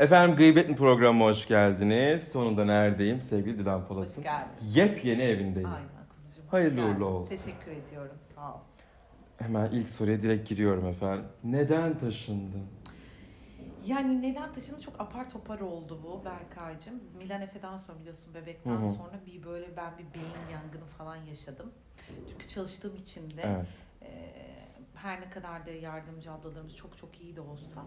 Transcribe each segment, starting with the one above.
Efendim Gıybet mi programına hoş geldiniz. Sonunda neredeyim sevgili Dilan Hoş Polat'ın. geldin. Yepyeni evindeyim. Aynen hoş Hayırlı geldin. uğurlu olsun. Teşekkür ediyorum. Sağ ol. Hemen ilk soruya direkt giriyorum efendim. Neden taşındın? Yani neden taşındı çok apar topar oldu bu Berkay'cığım. Milan Efe'den sonra biliyorsun bebekten Hı hı. sonra bir böyle ben bir beyin yangını falan yaşadım. Çünkü çalıştığım için de Evet. e, her ne kadar da yardımcı ablalarımız çok çok iyi de olsa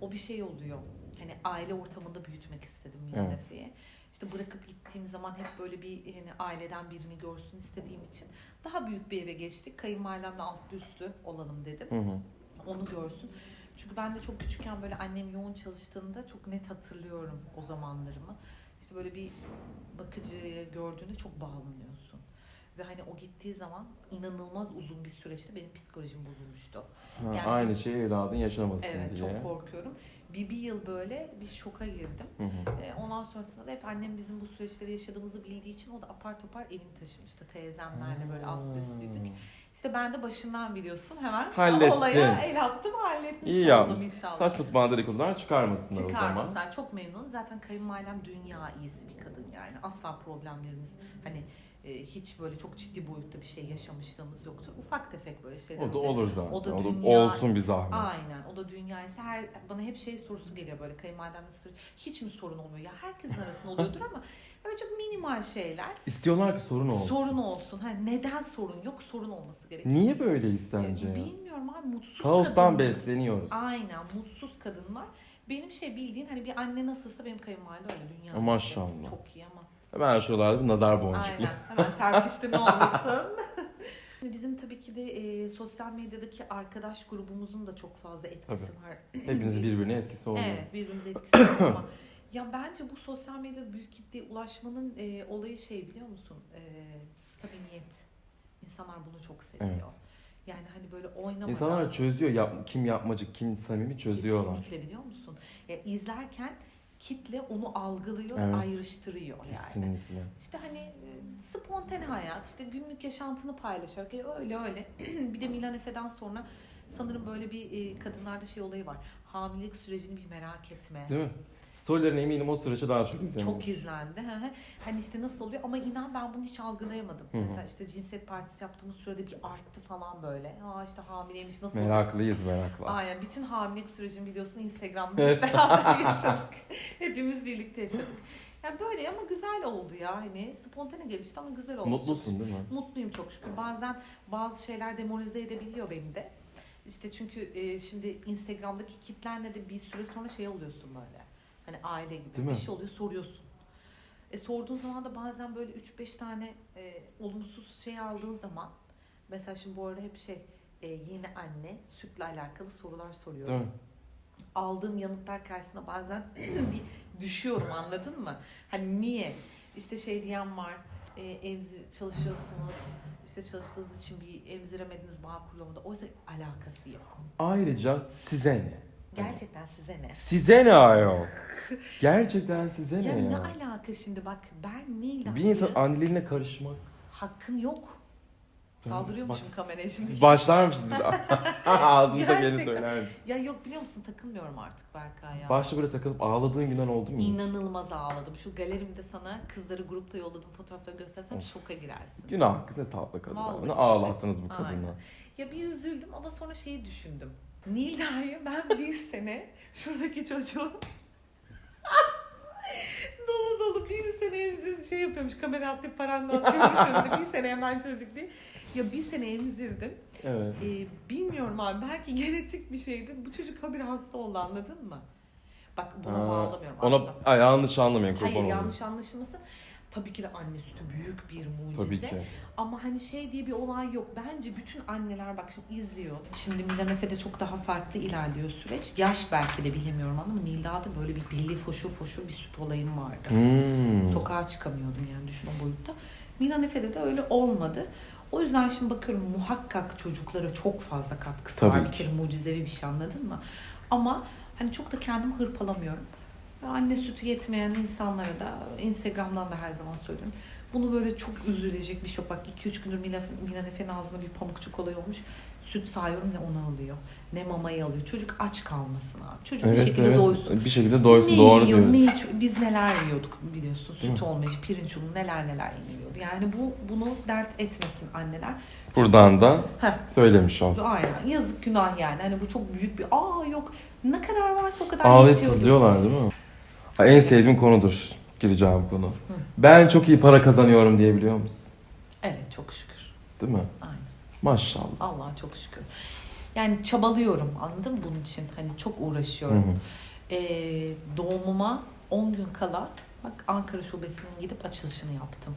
o bir şey oluyor. Hani aile ortamında büyütmek istedim Milan Evet. İşte bırakıp gittiğim zaman hep böyle bir hani aileden birini görsün istediğim için daha büyük bir eve geçtik. Kayınvalidemle altlı üstlü olalım dedim. Hı hı. onu görsün. Çünkü ben de çok küçükken böyle annem yoğun çalıştığında çok net hatırlıyorum o zamanlarımı. İşte böyle bir bakıcıyı gördüğünde çok bağlanıyorsun. Ve hani o gittiği zaman inanılmaz uzun bir süreçte benim psikolojim bozulmuştu. Ha, Yani- aynı şeyi evladın yaşamasın Evet diye. çok korkuyorum. Bir, bir yıl böyle bir şoka girdim. Hı hı. Ee, ondan sonrasında da hep annem bizim bu süreçleri yaşadığımızı bildiği için o da apar topar evini taşımıştı. Teyzemlerle böyle alt üstlüydük. İşte ben de başından biliyorsun hemen Hallettin. olaya el attım halletmiş İyi oldum yapmış. inşallah. Saçma sapan dedikodular çıkarmasınlar o zaman. Çıkarmasınlar. Çok memnunum. Zaten kayınvalidem dünya iyisi bir kadın yani. Asla problemlerimiz hani hiç böyle çok ciddi boyutta bir şey yaşamışlığımız yoktur. Ufak tefek böyle şeyler. O da olur zaten. O O da da, dünya- olsun bir zahmet. Aynen. O da dünya iyisi. Her, bana hep şey sorusu geliyor böyle kayınvalidem nasıl hiç mi sorun olmuyor? Ya herkesin arasında oluyordur ama böyle çok minimal şeyler. İstiyorlar ki sorun olsun. Sorun olsun. Ha, neden sorun yok? Sorun olması gerekiyor. Niye böyleyiz sence? E, Bilmiyorum abi mutsuz Kaostan kadınlar. besleniyoruz. Aynen mutsuz kadınlar. Benim şey bildiğin hani bir anne nasılsa benim kayınvalide öyle dünya. Maşallah. Çok iyi ama. Ben şuralarda bir nazar boncuklu. Aynen. Hemen serpiştirme olursun. Şimdi Bizim tabii ki de e, sosyal medyadaki arkadaş grubumuzun da çok fazla etkisi var. Hepiniz birbirine etkisi oluyor. Evet birbirimize etkisi var ama ya bence bu sosyal medyada büyük kitleye ulaşmanın e, olayı şey biliyor musun? E, samimiyet. İnsanlar bunu çok seviyor. Evet. Yani hani böyle oynamadan. İnsanlar çözüyor yap, kim yapmacık kim samimi çözüyorlar. Kesinlikle biliyor musun? Ya izlerken kitle onu algılıyor, Evet. ayrıştırıyor yani. Kesinlikle. İşte hani e, spontane hayat, işte günlük yaşantını paylaşarak e, öyle öyle. bir de Milan Efe'den sonra sanırım böyle bir e, kadınlarda şey olayı var. Hamilelik sürecini bir merak etme. Değil mi? Storylerine eminim o süreçte daha çok izleniyor. Çok izlendi. Hani işte nasıl oluyor ama inan ben bunu hiç algılayamadım. Hı hı. Mesela işte cinsiyet partisi yaptığımız sürede bir arttı falan böyle. Aa işte hamileymiş nasıl olacak? Meraklıyız merakla. Aynen bütün hamilelik sürecini biliyorsun Instagram'da beraber yaşadık. Hepimiz birlikte yaşadık. Yani böyle ama güzel oldu ya hani spontane gelişti ama güzel oldu. Mutlusun değil mi? Mutluyum çok şükür. Bazen bazı şeyler demoralize edebiliyor beni de. İşte çünkü e, şimdi Instagram'daki kitlenle de bir süre sonra şey oluyorsun böyle. Hani aile gibi Değil bir mi? şey oluyor soruyorsun. E sorduğun zaman da bazen böyle 3-5 tane e, olumsuz şey aldığın zaman mesela şimdi bu arada hep şey e, yeni anne sütle alakalı sorular soruyorum Değil mi? aldığım yanıtlar karşısında bazen bir düşüyorum anladın mı? Hani niye? İşte şey diyen var, e, emzir çalışıyorsunuz, işte çalıştığınız için bir emziremediniz bağ kurulamadı. Oysa alakası yok. Ayrıca size ne? Gerçekten size ne? Size ne ayol? Gerçekten size Ya ne ne ya? alaka şimdi bak ben Nilay. Bir insan anneliğine karışmak. Hakkın yok. Saldırıyormuşum Bak- kameraya şimdi. Başlar mısınız? Ağzımıza geleni Gerçekten. söyler misin? Ya yok biliyor musun takılmıyorum artık Berkay ya. Başta böyle takılıp ağladığın günler oldu mu? hiç? İnanılmaz ağladım. Şu galerimde sana kızları grupta yolladığım fotoğrafları göstersem Of. şoka girersin. Günah kız ne tatlı kadın. Vallahi Ne ağlattınız bu. Aynen. Ya bir üzüldüm ama sonra şeyi düşündüm. Nilda'yı ben bir sene şuradaki çocuğun dolu dolu bir sene emzirdi şey yapıyormuş kamera atlayıp paranla atıyormuş önünde bir sene hemen çocuk değil. Ya bir sene emzirdim. Evet. Ee, bilmiyorum abi belki genetik bir şeydi. Bu çocuk habire hasta oldu anladın mı? Bak buna Ha, bağlamıyorum Ona aslında. Ay, yanlış anlamayın kurban Hayır olayım. yanlış anlaşılmasın. Tabii ki de anne sütü büyük bir mucize. Tabii ki. Ama hani şey diye bir olay yok. Bence bütün anneler bak şimdi izliyor. Şimdi Milan Efe'de çok daha farklı ilerliyor süreç. Yaş belki de bilemiyorum ama Nilda'da böyle bir deli foşur foşur bir süt olayım vardı. Hmm. Sokağa çıkamıyordum yani düşün o boyutta. Milan Efe'de de öyle olmadı. O yüzden şimdi bakıyorum muhakkak çocuklara çok fazla katkısı Tabii var. Bir ki. kere mucizevi bir şey anladın mı? Ama hani çok da kendimi hırpalamıyorum. Anne sütü yetmeyen insanlara da Instagram'dan da her zaman söylüyorum. Bunu böyle çok üzülecek bir şey. Bak 2-3 gündür Mila, Milan Efe'nin ağzına bir pamukçuk olay olmuş. Süt sayıyorum ne onu alıyor. Ne mamayı alıyor. Çocuk aç kalmasın abi. Çocuk bir Evet şekilde evet. doysun. Bir şekilde doysun. Ne Doğru yiyor, diyorsun. ne içiyor? Biz neler yiyorduk biliyorsun. Süt olmayıp pirinç unu neler neler yeniliyordu. Yani bu bunu dert etmesin anneler. Buradan da Heh. söylemiş ol. Aynen. Yazık günah yani. Hani bu çok büyük bir aa yok. Ne kadar varsa o kadar Ağlayıp sızlıyorlar değil mi? En sevdiğim konudur gireceğim konu. Ben çok iyi para kazanıyorum diyebiliyor musun? Evet çok şükür. Değil mi? Aynen. Maşallah. Allah'a çok şükür. Yani çabalıyorum anladın mı bunun için? Hani çok Hı uğraşıyorum. hı. Ee, doğumuma 10 gün kala bak Ankara Şubesi'nin gidip açılışını yaptım.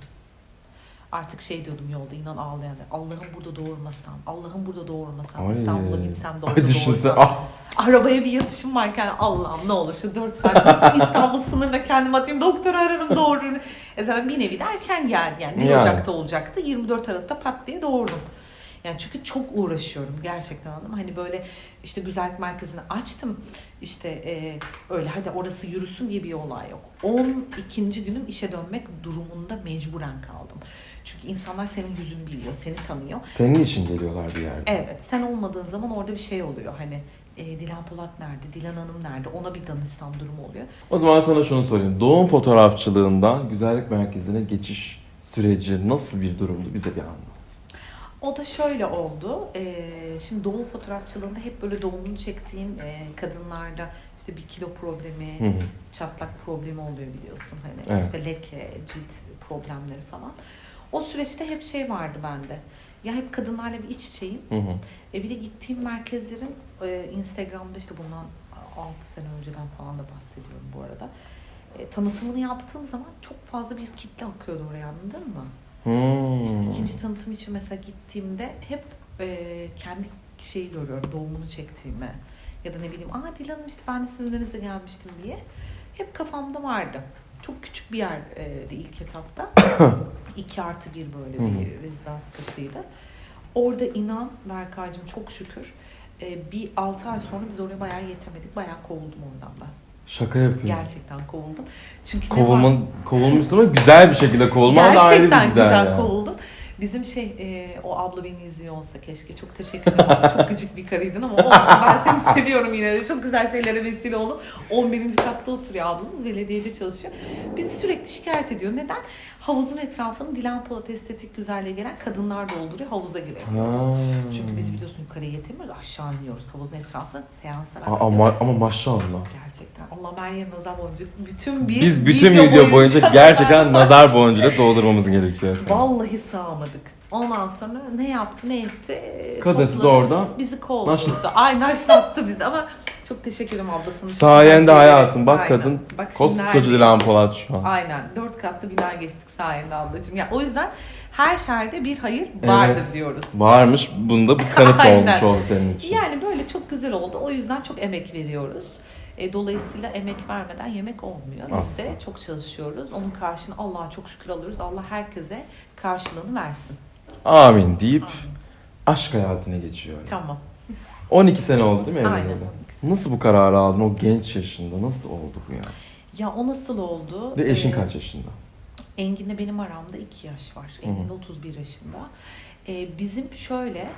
Artık şey diyordum yolda inan ağlayan. Allah'ım burada doğurmasam, Allah'ım burada doğurmasam, Ay. İstanbul'a gitsem de orada Ay düşünsene. doğursam. Ah, Arabaya bir yatışım varken Allah'ım ne olur şu 4 saat İstanbul sınırına kendim atayım doktor ararım doğurur. E zaten bir nevi de erken geldi yani 1 Yani. Ocak'ta olacaktı 24 Aralık'ta pat diye doğurdum. Yani çünkü çok uğraşıyorum gerçekten anladım. Hani böyle işte güzellik merkezini açtım. İşte e, öyle hadi orası yürüsün diye bir olay yok. 12. günüm işe dönmek durumunda mecburen kaldım. Çünkü insanlar senin yüzünü biliyor, seni tanıyor. senin için geliyorlar bir yerde. Evet sen olmadığın zaman orada bir şey oluyor. Hani e, Dilan Polat nerede, Dilan Hanım nerede ona bir danışsam durumu oluyor. O zaman sana şunu sorayım. Doğum fotoğrafçılığından güzellik merkezine geçiş süreci nasıl bir durumdu? Bize bir anlat. O da şöyle oldu. e, şimdi doğum fotoğrafçılığında hep böyle doğumunu çektiğin e, kadınlarda işte bir kilo problemi, Hı hı. çatlak problemi oluyor biliyorsun. Hani Evet. işte leke, cilt problemleri falan. O süreçte hep şey vardı bende. Ya hep kadınlarla bir iç içeyim. Hı hı. E bir de gittiğim merkezlerin e, Instagram'da işte bundan 6 sene önceden falan da bahsediyorum bu arada. E, tanıtımını yaptığım zaman çok fazla bir kitle akıyordu oraya anladın mı? Hmm. İşte ikinci tanıtım için mesela gittiğimde hep e, kendi şeyi görüyorum doğumunu çektiğimi. Ya da ne bileyim aa Dilan'ım işte ben de sizin önünüze gelmiştim diye. Hep kafamda vardı. Çok küçük bir yerdi ilk etapta. 2 artı bir böyle Hı hı. bir rezidans katıydı. Orada inan Berkay'cığım çok şükür e, bir 6 ay sonra biz oraya bayağı yetemedik. Bayağı kovuldum oradan ben. Şaka yapıyorsun. Gerçekten kovuldum. Çünkü ne Kovulma, var- kovulmuşsun ama güzel bir şekilde kovulman da ayrı bir Gerçekten güzel. güzel yani. kovuldum. Bizim şey e, o abla beni izliyor olsa keşke. Çok teşekkür ederim. çok gıcık bir karıydın ama olsun. Ben seni seviyorum yine de. Çok güzel şeylere vesile oldum. 11. katta oturuyor ablamız. Belediyede çalışıyor. Bizi sürekli şikayet ediyor. Neden? Havuzun etrafını Dilan Polat estetik güzelliğe gelen kadınlar dolduruyor. Havuza giremiyoruz. Ha. Çünkü biz yukarıya yetemiyoruz. Aşağı iniyoruz. Havuzun etrafı seanslar Aa, aksıyor. ama, ama maşallah. Gerçekten. Allah her yere nazar boncuğu. Bütün bir Biz bütün video, boyunca gerçekten nazar boncuğuyla doldurmamız gerekiyor. Vallahi sağmadık. Ondan sonra ne yaptı ne etti? Kadın sizi orada bizi kovdu. Ay naşlattı bizi ama çok teşekkür ederim ablasının. sayende hayatım. Bak Aynen. kadın Bak koskoca? Dilan Polat şu an. Aynen. Dört katlı bina geçtik sayende ablacığım. Ya o yüzden her şerde bir hayır vardır Evet. diyoruz. Varmış. Bunda bir kanıt Aynen. olmuş oldu senin için. Yani böyle çok güzel oldu. O yüzden çok emek veriyoruz. E, dolayısıyla emek vermeden yemek olmuyor. Biz de çok çalışıyoruz. Onun karşını Allah'a çok şükür alıyoruz. Allah herkese karşılığını versin. Amin deyip Amin. aşk hayatına geçiyor. Tamam. 12 sene oldu değil mi Aynen. evleneli? Nasıl bu kararı aldın o genç yaşında? Nasıl oldu bu ya? Ya o nasıl oldu? Ve eşin Ee, kaç yaşında? Engin'le benim aramda 2 yaş var. Engin de 31 yaşında. Ee, bizim şöyle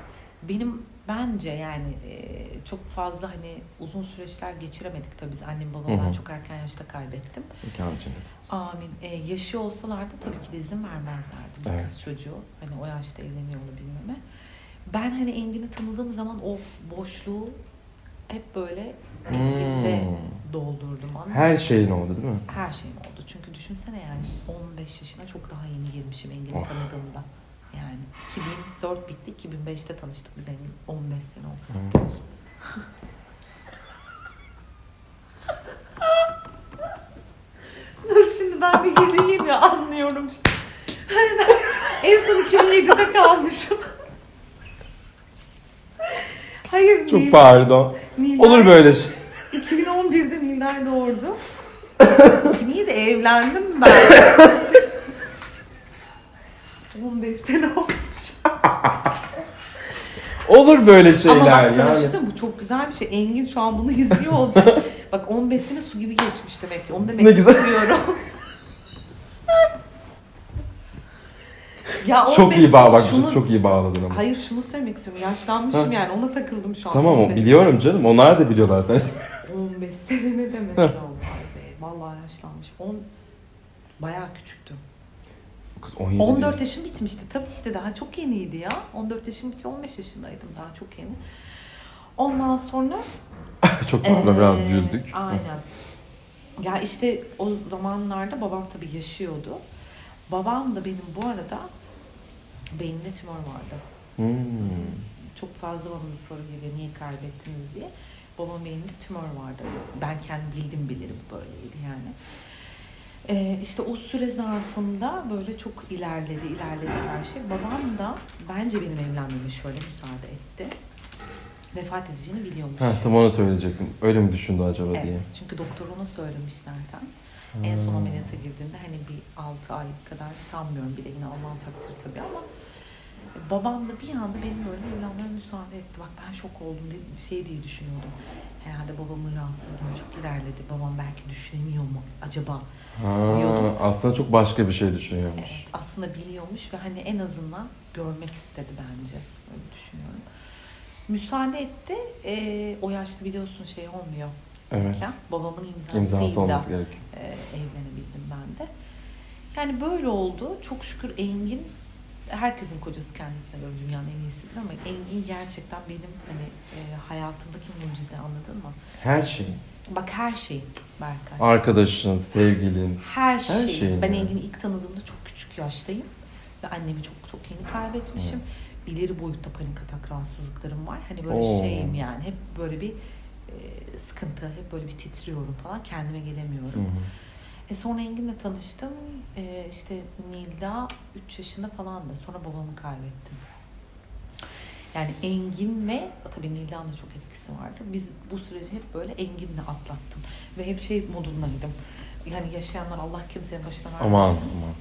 benim bence yani e, çok fazla hani uzun süreçler geçiremedik tabii biz annem babamı Hı çok erken yaşta kaybettim. Mekan cennet. Amin. Ee, yaşı olsalardı tabii ki de izin vermezlerdi. Bir Evet. kız çocuğu hani o yaşta evleniyor olabilmeme. Ben hani Engin'i tanıdığım zaman o boşluğu hep böyle Engin'de Hmm. doldurdum. anladın? Her şeyin oldu değil mi? Her şeyim oldu. Çünkü düşünsene yani 15 yaşına çok daha yeni girmişim Engin'i Of. tanıdığımda. Yani 2004 bitti, 2005'te tanıştık biz Engin. 15 sene oldu. Dur şimdi ben de yeni yeni anlıyorum. en son 2007'de kalmışım. Hayır Çok Nil- pardon. Nilay- Olur böyle şey. 2011'de Nilay doğurdu. 2007 evlendim ben. 15 sene oldu. Olur böyle Ama şeyler bak sana bir şey yani. söyleyeyim, bu çok güzel bir şey. Engin şu an bunu izliyor olacak. bak 15 sene su gibi geçmiş demek ki. Onu demek Ne güzel. istiyorum. Ya Çok 15 iyi bağ bak şunu- çok iyi bağladın ama. Hayır şunu söylemek istiyorum. Yaşlanmışım yani ona takıldım şu an. Tamam o 15 biliyorum canım. Onlar da biliyorlar sen. sene. 15 sene ne demek ya Vallahi yaşlanmış. 10 bayağı küçüktüm. Kız 17 14 yaşım bitmişti. Tabii işte daha çok yeniydi ya. 14 yaşım bitiyor 15 yaşındaydım daha çok yeni. Ondan sonra çok biraz Ee, güldük. Aynen. Ya işte o zamanlarda babam tabii yaşıyordu. Babam da benim bu arada beyninde tümör vardı. Hmm. Çok fazla bana bir soru geliyor niye kaybettiniz diye. Babam beyninde tümör vardı. Ben kendim bildim bilirim böyleydi yani. Ee, işte o süre zarfında böyle çok ilerledi, ilerledi her şey. Babam da bence benim evlenmeme şöyle müsaade etti. Vefat edeceğini biliyormuş. Ha, tam onu söyleyecektim. Öyle mi düşündü acaba diye. Evet, çünkü doktor ona söylemiş zaten. En son ameliyata girdiğinde hani bir 6 ay kadar sanmıyorum bile yine Allah'ın takdiri tabii ama babam da bir anda benim böyle evlenmeme müsaade etti. Bak ben şok oldum diye, şey diye düşünüyordum. Herhalde babamın rahatsızlığı çok ilerledi. Babam belki düşünemiyor mu acaba? Ha, Diyordum. aslında çok başka bir şey düşünüyormuş. Evet, aslında biliyormuş ve hani en azından görmek istedi bence. Öyle düşünüyorum. Müsaade etti. Ee, o yaşta biliyorsun şey olmuyor. Evet. Ya, babamın İmzası imzasıyla olması gerekiyor. e, evlenebildim ben de. Yani böyle oldu. Çok şükür Engin herkesin kocası kendisine göre dünyanın en iyisidir ama Engin gerçekten benim hani e, hayatımdaki mucize anladın mı? Her şey. Bak her şey Berkay. Arkadaşın, sevgilin. Her şey. şeyin ben. Engin'i ilk tanıdığımda çok küçük yaştayım ve annemi çok çok yeni kaybetmişim. İleri boyutta panik atak rahatsızlıklarım var. Hani böyle Oo. şeyim yani hep böyle bir e, sıkıntı, hep böyle bir titriyorum falan. Kendime gelemiyorum. Hı hı. E sonra Engin'le tanıştım. E, işte Nilda 3 yaşında falan da. Sonra babamı kaybettim. Yani Engin ve tabii Nilda'nın da çok etkisi vardı. Biz bu süreci hep böyle Engin'le atlattım. Ve hep şey modundaydım. Yani yaşayanlar Allah kimsenin başına vermesin. Aman aman.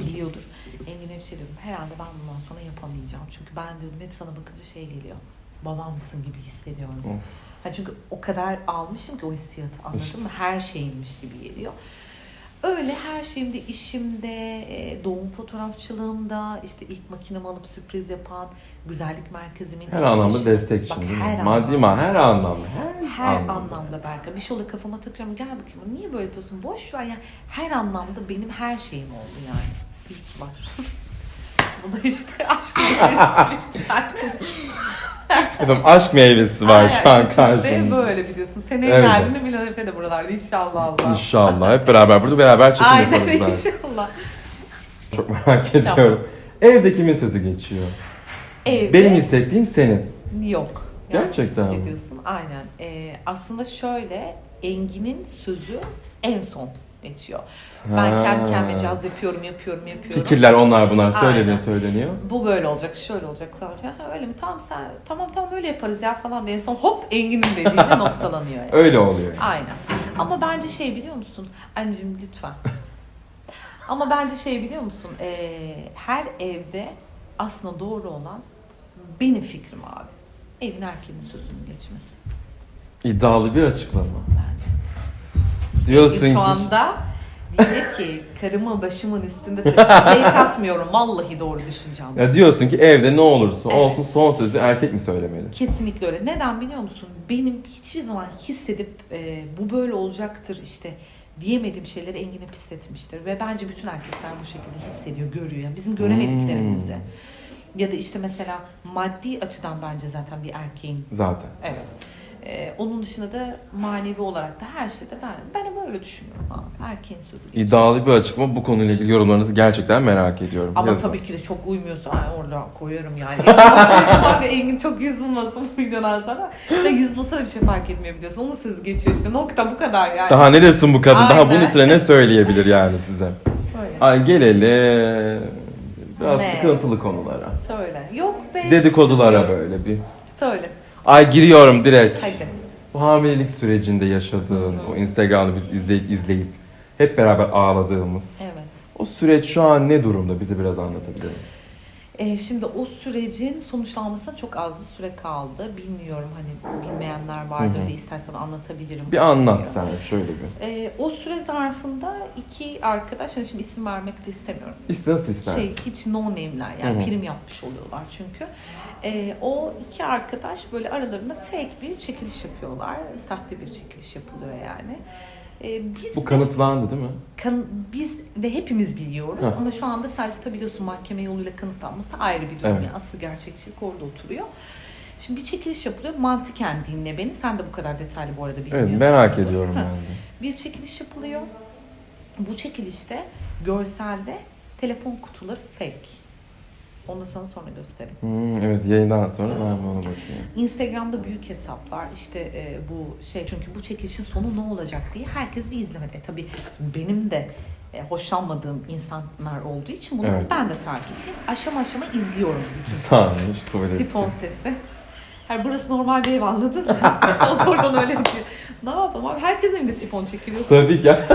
Biliyordur. Engin hep şey diyordum. Herhalde ben bundan sonra yapamayacağım. Çünkü ben diyordum hep sana bakınca şey geliyor. Babamsın gibi hissediyorum. Of. Ha çünkü o kadar almışım ki o hissiyatı anladın İşte. mı? Her şeyinmiş gibi geliyor. Öyle her şeyimde, işimde, e, doğum fotoğrafçılığımda, işte ilk makinemi alıp sürpriz yapan, güzellik merkezimin Her anlamda dışı- destek Bak, mi? her Maddi anlamda. her anlamda. Her, Her anlamda, Berka. Bir şey oluyor kafama takıyorum. Gel bakayım niye böyle yapıyorsun? Boş ver ya. Her anlamda benim her şeyim oldu yani. İyi ki var. Bu da işte aşk Efendim aşk meyvesi var şu an Ve karşımızda. böyle biliyorsun. Seneye Evet. geldiğinde Milan Efe de buralarda inşallah Allah. İnşallah hep beraber burada beraber çekim Aynen yaparız zaten. inşallah. Çok merak ediyorum. Evde kimin sözü geçiyor? Evde Benim hissettiğim senin. yok. Yanlış Gerçekten mi? hissediyorsun. Aynen. Ee, aslında şöyle Engin'in sözü en son geçiyor. Ben Ha. kendi kendime caz yapıyorum, yapıyorum, yapıyorum. Fikirler onlar bunlar söyleniyor Aynen. söyleniyor. Bu böyle olacak, şöyle olacak falan filan. Ha, öyle mi? Tamam sen, tamam tamam öyle yaparız ya falan diye. En son hop Engin'in dediğiyle noktalanıyor. Yani. Öyle oluyor. Aynen. Ama bence şey biliyor musun? Anneciğim lütfen. Ama bence şey biliyor musun? Ee, her evde aslında doğru olan benim fikrim abi. Evin erkeğinin sözünün geçmesi. İddialı bir açıklama. Bence. Diyorsun E, şu ki anda diyecek ki karımı başımın üstünde taşıyacağım. Fake atmıyorum. Vallahi doğru düşüneceğim. ya diyorsun ki evde ne olursa Evet. olsun son sözü erkek mi söylemeli? Kesinlikle öyle. Neden biliyor musun? Benim hiçbir zaman hissedip e, bu böyle olacaktır işte diyemediğim şeyleri Engin hep hissetmiştir. Ve bence bütün erkekler bu şekilde hissediyor, görüyor. Yani bizim göremediklerimizi. Hmm. Ya da işte mesela maddi açıdan bence zaten bir erkeğin Zaten. evet. E, onun dışında da manevi olarak da her şeyde ben ben böyle düşünüyorum abi. Erkeğin sözü geçiyor. İddialı bir açıklama. Bu konuyla ilgili yorumlarınızı gerçekten merak ediyorum. Ama Yazın. tabii ki de çok uymuyorsa ay orada koyarım yani. Engin, Engin çok yüz bulmasın bu videodan sonra. Da yüz bulsa da bir şey fark etmiyor biliyorsun. Onun sözü geçiyor işte. Nokta bu kadar yani. Daha ne desin bu kadın? Daha Aynen. bunun üstüne ne söyleyebilir yani size? Böyle. Ay gelelim biraz Ne? sıkıntılı konulara. Söyle. Yok be. Dedikodulara böyle bir. Söyle. Ay giriyorum direkt. Hadi. Bu hamilelik sürecinde yaşadığın, o Instagram'da biz izleyip, izleyip hep beraber ağladığımız. Evet. O süreç şu an ne durumda? Bize biraz anlatabilir misin? Ee, şimdi o sürecin sonuçlanmasına çok az bir süre kaldı. Bilmiyorum hani bilmeyenler vardır Hı hı. diye istersen anlatabilirim. Bir anlat sen şöyle bir. Ee, o süre zarfında iki arkadaş, hani şimdi isim vermek de istemiyorum. İste nasıl istersin? Şey hiç no name'ler yani Hı hı. prim yapmış oluyorlar çünkü. Ee, o iki arkadaş böyle aralarında fake bir çekiliş yapıyorlar. Sahte bir çekiliş yapılıyor yani. Ee, biz Bu kanıtlandı değil mi? kan- biz ve hepimiz biliyoruz Heh. ama şu anda sadece tabii biliyorsun mahkeme yoluyla kanıtlanması ayrı bir durum. Evet. Yani asıl gerçekçilik orada oturuyor. Şimdi bir çekiliş yapılıyor. Mantıken dinle beni. Sen de bu kadar detaylı bu arada bilmiyorsun. Evet merak ediyorum ben de. Bir çekiliş yapılıyor. Bu çekilişte görselde telefon kutuları fake. Onu da sana sonra göstereyim. Hmm, evet yayından sonra ben de ona bakayım. Instagram'da büyük hesaplar işte e, bu şey çünkü bu çekilişin sonu ne olacak diye herkes bir izlemede. Tabii benim de e, hoşlanmadığım insanlar olduğu için bunu Evet. ben de takip ediyorum. Aşama aşama izliyorum Bir bütün tuvaleti. sifon sesi. Her burası normal bir ev anladın mı? o da oradan öyle yapıyor. Ne yapalım abi? Herkesin evinde sifon çekiliyorsunuz. Tabii ki. ya.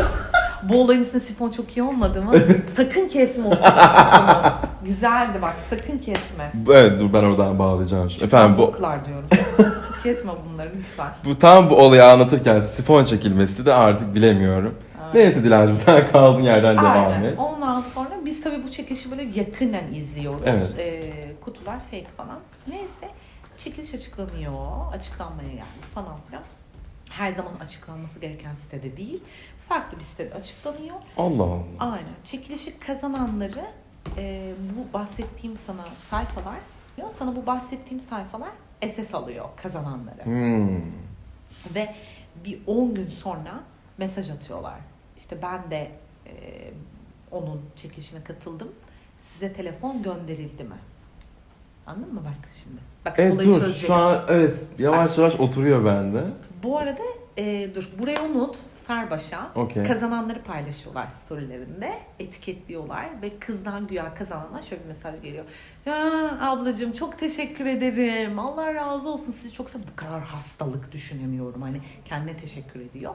Bu olayın üstüne sifon çok iyi olmadı mı? sakın kesme o sesi sifonu. Güzeldi bak sakın kesme. Evet dur ben oradan bağlayacağım şimdi. Efendim bu Boklar diyorum. kesme bunları lütfen. bu tam bu olayı anlatırken sifon çekilmesi de artık bilemiyorum. Evet. Neyse Dilancığım sen kaldığın yerden devam Aynen. et. Ondan sonra biz tabii bu çekilişi böyle yakından izliyoruz. Evet. Ee, kutular fake falan. Neyse çekiliş açıklanıyor. Açıklanmaya geldi falan filan. Her zaman açıklanması gereken sitede değil. Farklı bir sitede açıklanıyor. Allah Allah. Aynen. Çekilişi kazananları e, bu bahsettiğim sana sayfalar sana bu bahsettiğim sayfalar SS alıyor kazananları. Hmm. Ve bir 10 gün sonra mesaj atıyorlar. İşte ben de e, onun çekilişine katıldım. Size telefon gönderildi mi? Anladın mı bak şimdi? Bak Evet olayı dur çözeceksin. şu an evet yavaş yavaş oturuyor bende. Bu arada e, dur burayı unut Sarbaş'a. Okey. Kazananları paylaşıyorlar storylerinde. Etiketliyorlar ve kızdan güya kazanana şöyle bir mesaj geliyor. Ya ablacığım çok teşekkür ederim. Allah razı olsun. Sizi çok Bu kadar hastalık düşünemiyorum. Hani kendine teşekkür ediyor.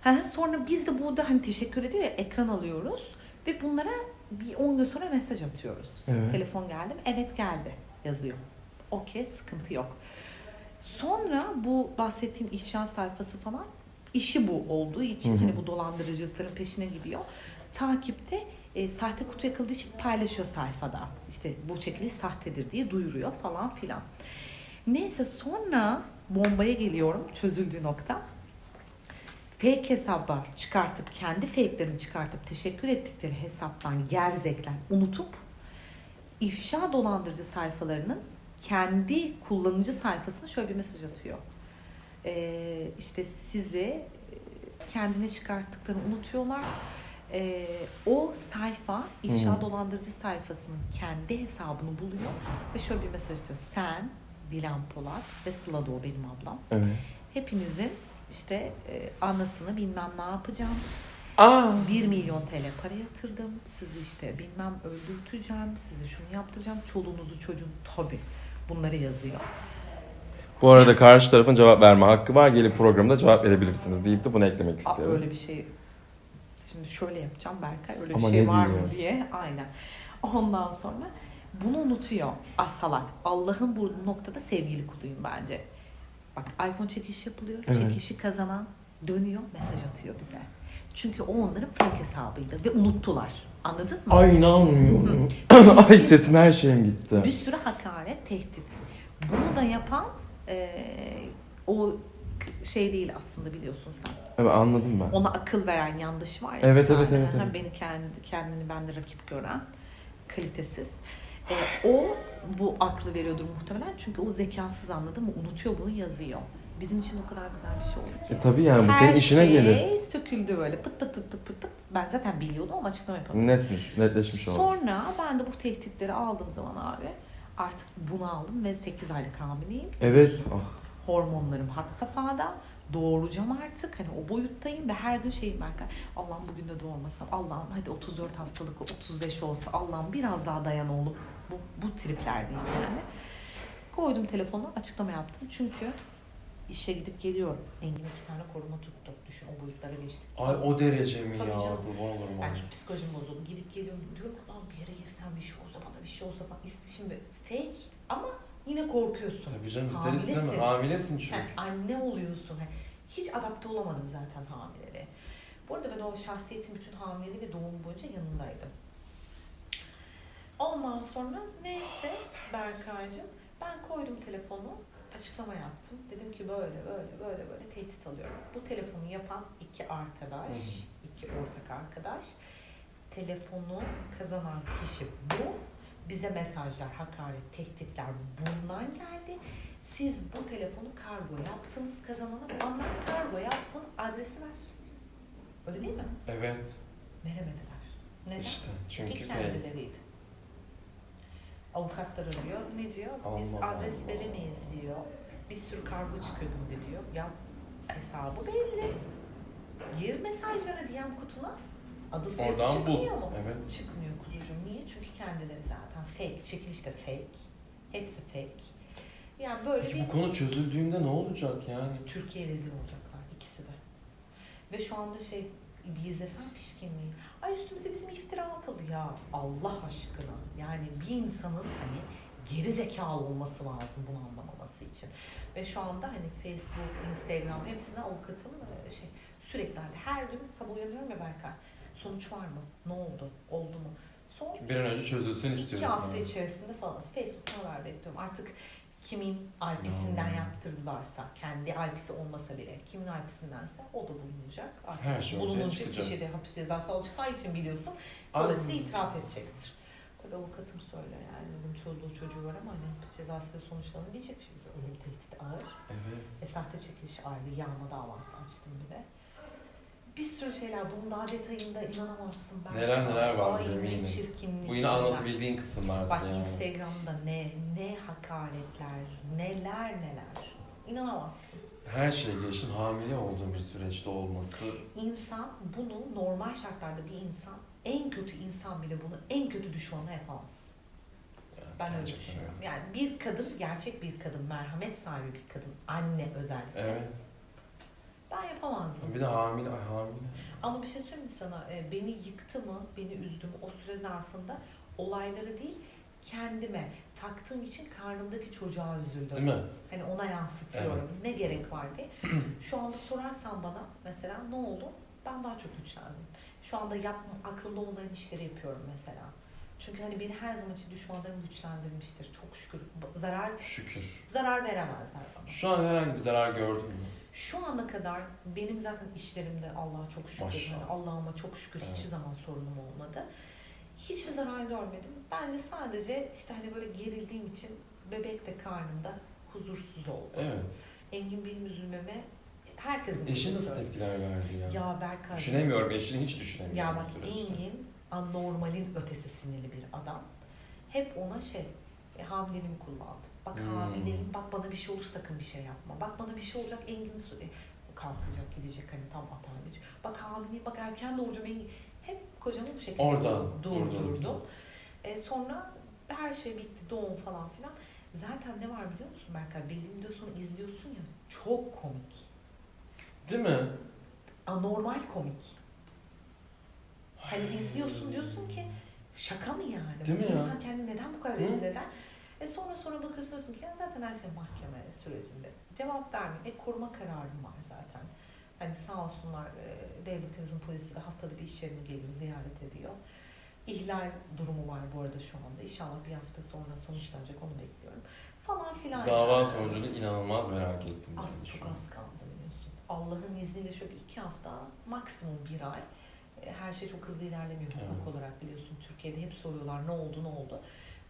Ha, sonra biz de burada hani teşekkür ediyor ya ekran alıyoruz ve bunlara bir 10 gün sonra mesaj atıyoruz. Evet. Telefon geldi mi? Evet geldi yazıyor. Okey sıkıntı yok. Sonra bu bahsettiğim inşaat sayfası falan işi bu olduğu için Hı hı. hani bu dolandırıcılıkların peşine gidiyor. Takipte e, sahte kutu yakıldığı için paylaşıyor sayfada. İşte bu çekiliş sahtedir diye duyuruyor falan filan. Neyse sonra bombaya geliyorum çözüldüğü nokta. Fake hesaba çıkartıp kendi fake'lerini çıkartıp teşekkür ettikleri hesaptan gerzekler unutup ifşa dolandırıcı sayfalarının kendi kullanıcı sayfasına şöyle bir mesaj atıyor. Ee, işte sizi e, kendine çıkarttıklarını unutuyorlar. Ee, o sayfa ifşa Hmm. dolandırıcı sayfasının kendi hesabını buluyor ve şöyle bir mesaj atıyor. Sen, Dilan Polat ve Sıla Doğu benim ablam. Evet. Hepinizin işte e, anasını bilmem ne yapacağım. Aa. 1 milyon TL para yatırdım. Sizi işte bilmem öldürteceğim. Size şunu yaptıracağım. Çoluğunuzu çocuğun tabii bunları yazıyor. Bu arada karşı tarafın cevap verme hakkı var. Gelip programda cevap verebilirsiniz deyip de bunu eklemek Aa, istiyorum. öyle bir şey şimdi şöyle yapacağım Berkay öyle bir Ama şey ne var mı diyor? diye. Aynen. Ondan sonra bunu unutuyor. Asalak. Allah'ın bu noktada sevgili kuluyum bence. Bak iPhone çekişi yapılıyor. Evet. Çekişi kazanan dönüyor mesaj atıyor bize. Çünkü o onların fake hesabıydı ve unuttular. Anladın mı? Ay inanmıyorum. Ay sesim her şeyim gitti. Bir sürü hakaret, tehdit. Bunu da yapan eee, o şey değil aslında biliyorsun sen. Evet anladım ben. Ona akıl veren yanlış var ya. Evet, evet, evet, evet. Beni kendi, kendini bende rakip gören, kalitesiz. Eee, o bu aklı veriyordur muhtemelen çünkü o zekasız anladın mı? Unutuyor bunu yazıyor. Bizim için o kadar güzel bir şey oldu ki. E, tabii yani bu Her senin işine şey gelir. söküldü böyle pıt pıt pıt pıt pıt pıt. Ben zaten biliyordum ama açıklama yapamadım. Netmiş, netleşmiş oldu. Sonra ben de bu tehditleri aldığım zaman abi artık bunu aldım ve 8 aylık hamileyim. Evet. Ah. Hormonlarım had safhada. Doğuracağım artık. Hani o boyuttayım ve her gün şeyim ben. Allah'ım bugün de doğurmasam. Allah'ım hadi 34 haftalık 35 olsa. Allah'ım biraz daha dayan oğlum. Bu, bu triplerdeyim yani. Koydum telefonu açıklama yaptım. Çünkü işe gidip geliyorum. Engin iki tane koruma tuttu. Düşün o boyutlara geçtik. Ay o derece mi Tabii ya? canım. Kurban olurum Ben ona. çünkü psikolojim bozuldu. Gidip geliyorum. Diyorum ki lan bir yere girsem bir şey olsa bana bir şey olsa bana. İşte Şimdi fake ama yine korkuyorsun. Tabii canım ister Hamilesin. isteme. Hamilesin çünkü. Yani anne oluyorsun. Hani hiç adapte olamadım zaten hamileliğe. Bu arada ben o şahsiyetin bütün hamileliği ve doğum boyunca yanındaydım. Ondan sonra neyse Berkay'cığım ben koydum telefonu açıklama yaptım. Dedim ki böyle böyle böyle böyle tehdit alıyorum. Bu telefonu yapan iki arkadaş, iki ortak arkadaş. Telefonu kazanan kişi bu. Bize mesajlar, hakaret, tehditler bundan geldi. Siz bu telefonu kargo yaptınız kazanana bana kargo yaptın adresi ver. Öyle değil mi? Evet. Veremediler. Neden? İşte Çünkü fake. kendileriydi. Avukatlar arıyor. Ne diyor? Biz Allah adres Allah. veremeyiz diyor. Bir sürü kargo çıkıyor günde diyor. Ya hesabı belli. Gir mesajlara DM kutuna. Adı soyadı Oradan çıkmıyor bul. mu? Evet. Çıkmıyor kuzucuğum. Niye? Çünkü kendileri zaten fake. Çekiliş de fake. Hepsi fake. Yani böyle Peki bir bu konu çözüldüğünde ne olacak yani? Türkiye rezil olacaklar ikisi de. Ve şu anda şey bir izlesen pişkinliği. Ay üstümüze bizim iftira atıldı ya. Allah aşkına. Yani bir insanın hani geri zekalı olması lazım bunu anlamaması için. Ve şu anda hani Facebook, Instagram hepsine avukatım e, şey sürekli hani her gün sabah uyanıyorum ya Berkay. Sonuç var mı? Ne oldu? Oldu mu? Son Bir an önce çözülsün İki istiyoruz. hafta yani. içerisinde falan Facebook'tan haber bekliyorum. Artık kimin IP'sinden Hmm. yaptırdılarsa, kendi IP'si olmasa bile kimin IP'sindense o da bulunacak. Artık Her şey çıkacak. kişi de hapis cezası alacağı için biliyorsun. Ay, Dolayısıyla itiraf edecektir. Tabii avukatım söylüyor yani bunun çoluğu çocuğu var ama hani hapis cezası sonuçlanabilecek şimdi ölüm tehdidi ağır. Evet. E, sahte çekiliş ayrı, yağma davası açtım bir de. Bir sürü şeyler, bunun daha detayında inanamazsın. Ben Neler neler var ne eminim. Bu yine anlatabildiğin kısımlardır Bak yani. Instagram'da ne ne hakaretler, neler neler. İnanamazsın. Her şeye geçtim hamile olduğum bir süreçte olması İnsan bunu normal şartlarda bir insan en kötü insan bile bunu en kötü düşmanına yapamaz. yani Ben öyle düşünüyorum. öyle. Yani bir kadın, gerçek bir kadın, merhamet sahibi bir kadın, anne özellikle. Evet. Ben yapamazdım. Bir de hamile, ay hamile. Ama bir şey söyleyeyim mi sana? Ee, Beni yıktı mı, beni üzdü mü o süre zarfında olayları değil, kendime taktığım için karnımdaki çocuğa üzüldüm. Değil mi? Hani ona yansıtıyorum. Evet. Ne gerek var diye. Şu anda sorarsan bana mesela ne oldu? Ben daha çok güçlendim. Şu anda yapma, aklımda olmayan işleri yapıyorum mesela. Çünkü hani beni her zaman için düşmanlarım güçlendirmiştir. Çok şükür. Zarar Şükür. zarar veremezler bana. Şu an herhangi bir zarar gördün mü? Şu ana kadar benim zaten işlerimde Allah'a çok şükür. Maşallah. Hani Allah'ıma çok şükür Evet. hiçbir zaman sorunum olmadı. Hiçbir zarar görmedim. Bence sadece işte hani böyle gerildiğim için bebek de karnımda huzursuz oldu. Evet. Engin benim üzülmeme herkesin Eşin nasıl tepkiler verdi ya? Ya Berkay. Düşünemiyorum, eşini hiç düşünemiyorum. Ya bak bu süreçte. Engin anormalin ötesi sinirli bir adam. Hep ona şey e, hamileliğimi kullandı. Bak Hmm. hamileyim, bak bana bir şey olur sakın bir şey yapma. Bak bana bir şey olacak Engin su- e, kalkacak gidecek hani tam atanecek. Bak hamileyim, bak erken doğuracağım Engin. Hep kocamı bu şekilde Oradan durdurdum. E, sonra her şey bitti, doğum falan filan. Zaten ne var biliyor musun Berkay? Belli videosunu izliyorsun ya çok komik. Değil mi? Anormal komik. Hani izliyorsun diyorsun ki şaka mı yani? Değil mi ya? insan kendini neden bu kadar Hı? rezil eder? E sonra sonra bakıyorsun diyorsun ki ya zaten her şey mahkeme sürecinde. Cevap vermiyor. E koruma kararım var zaten. Hani sağ olsunlar e, devletimizin polisi de haftada bir iş yerine geliyor, ziyaret ediyor. İhlal durumu var bu arada şu anda. İnşallah bir hafta sonra sonuçlanacak onu bekliyorum. Falan filan. Dava sonucunu inanılmaz merak ettim. ben Aslında şu çok an. az kaldı. Allah'ın izniyle şöyle iki hafta, maksimum bir ay. E, Her şey çok hızlı ilerlemiyor hukuk Evet. olarak biliyorsun. Türkiye'de hep soruyorlar ne oldu ne oldu.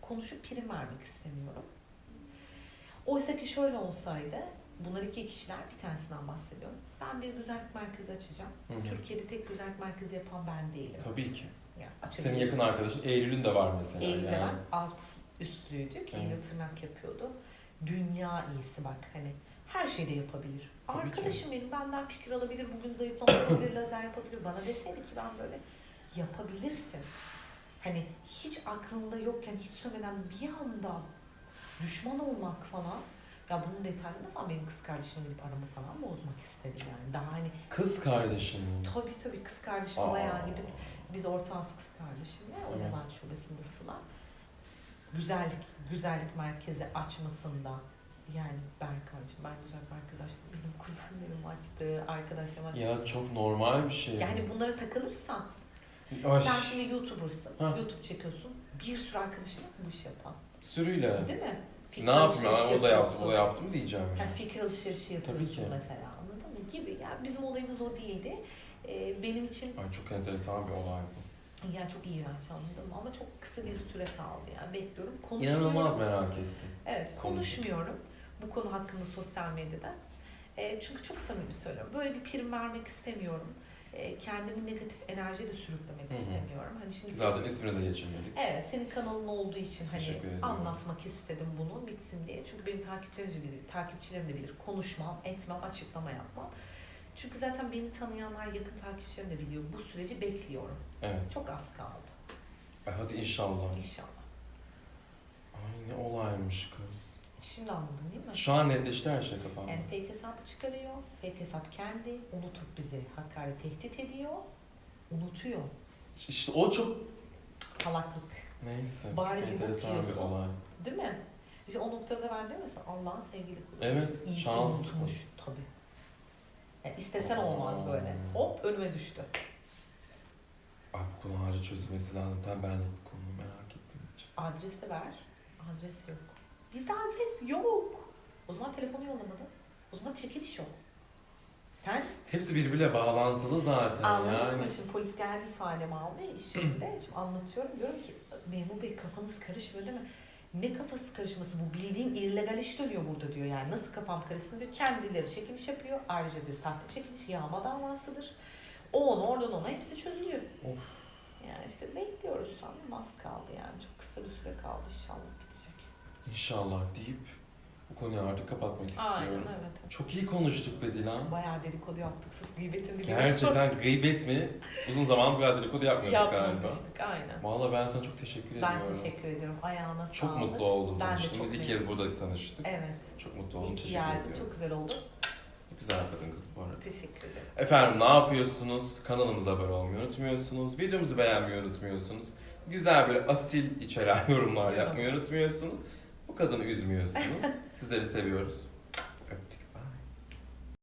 Konuşup prim vermek istemiyorum. Oysa ki şöyle olsaydı, bunlar iki kişiler bir tanesinden bahsediyorum. Ben bir güzellik merkezi açacağım. Hı hı. Türkiye'de tek güzellik merkezi yapan ben değilim. Tabii ki. Yani Senin yakın arkadaşın Eylül'ün de var mesela. Eylül'de yani. ben alt üstlüydük. Eylül tırnak yapıyordu. Dünya iyisi bak hani her şeyde yapabilir. Tabii ki. Arkadaşım benim benden fikir alabilir, bugün zayıflama yapabilir, lazer yapabilir. Bana deseydi ki ben böyle yapabilirsin. Hani hiç aklında yokken, hiç söylemeden bir anda düşman olmak falan Ya bunun detaylarını falan benim kız kardeşim gidip aramı falan bozmak istedi yani. Daha hani Kız kardeşim. tabii tabii kız kardeşim Aa. bayağı gidip biz ortağız kız kardeşimle. O. Levent şubesinde Sıla. Güzellik, güzellik merkezi açmasında yani Berkancığım ben merkezi açtım. Benim kuzenlerim açtı, arkadaşlarım Ya çok normal bir şey. Yani bunlara takılırsan Ay, sen şimdi YouTuber'sın. Ha. YouTube çekiyorsun. Bir sürü arkadaşın yok bu işi yapan. sürüyle. Değil mi? Fikir Ne yapayım? alışverişi Aa, o da yaptı, yapıyorsun. o da yaptı mı diyeceğim Yani yani. fikir alışverişi yapıyorsun ki. mesela anladın mı? Gibi yani bizim olayımız o değildi. Ee, benim için Ay çok enteresan bir olay bu. yani çok iğrenç anladın mı? Ama çok kısa bir süre kaldı yani bekliyorum. Konuşmuyorum. İnanılmaz merak ettim. Evet Konuş. konuşmuyorum bu konu hakkında sosyal medyada. Ee, çünkü çok samimi söylüyorum. Böyle bir prim vermek istemiyorum. Ee, kendimi negatif enerjiye de sürüklemek Hı hı. istemiyorum. Hani şimdi Zaten ismini de geçirmedik. Evet, senin kanalın olduğu için hani anlatmak istedim bunu bitsin diye. Çünkü benim takipçilerim de bilir, takipçilerim de bilir. Konuşmam, etmem, açıklama yapmam. Çünkü zaten beni tanıyanlar, yakın takipçilerim de biliyor. Bu süreci bekliyorum. Evet. Çok az kaldı. Ay hadi inşallah. İnşallah. Ay ne olaymış kız. Şimdi anladın değil mi? Şu an netleşti her şey kafamda. Yani fake hesabı çıkarıyor. Fake hesap kendi. Unutup bizi hakaret tehdit ediyor. Unutuyor. İşte o çok Salaklık. neyse. Bari çok bir enteresan bir olay. Değil mi? İşte o noktada ben diyorum mesela Allah'ın sevgili kulu. Evet, İyi şanslısın. unutmuş. Tabii. Yani istesen olmaz böyle. Hop önüme düştü. Ay bu konu harcı çözülmesi lazım. Tam benlik bir konu merak ettim hiç. Adresi ver. Adres yok. Bizde adres yok. O zaman telefonu yollamadı. O zaman çekiliş yok. Sen Hepsi birbiriyle bağlantılı zaten anladın yani. mı? Şimdi polis geldi ifademi almaya iş yerinde. Şimdi anlatıyorum. Diyorum ki memur bey kafanız karışmıyor değil mi? Ne kafası karışması bu bildiğin illegal iş dönüyor burada diyor yani nasıl kafam karışsın diyor kendileri çekiliş yapıyor ayrıca diyor sahte çekiliş yağma davasıdır o ona oradan ona hepsi çözülüyor. Of. Yani işte bekliyoruz sanırım az kaldı yani çok kısa bir süre kaldı inşallah. İnşallah deyip bu konuyu artık kapatmak Aynen istiyorum. evet. Çok iyi konuştuk be Dilan. Bayağı dedikodu yaptık siz gıybetin dibine. Gerçekten gıybet mi? Uzun zaman bu kadar dedikodu yapmıyorduk galiba. Yapmamıştık aynen. Valla ben sana çok teşekkür Ben ediyorum. teşekkür ediyorum. Ayağına Çok sağlık. mutlu oldum Ben de tanıştığımız. çok İlk kez burada tanıştık. Evet. Çok mutlu oldum. İyi Teşekkür geldin. ediyorum. Çok güzel oldu. Güzel kadın kız bu arada. Teşekkür ederim. Efendim ne yapıyorsunuz? Kanalımıza abone olmayı unutmuyorsunuz. Videomuzu beğenmeyi unutmuyorsunuz. Güzel böyle asil içeren yorumlar yapmayı unutmuyorsunuz. Kadını üzmüyorsunuz. Sizleri seviyoruz.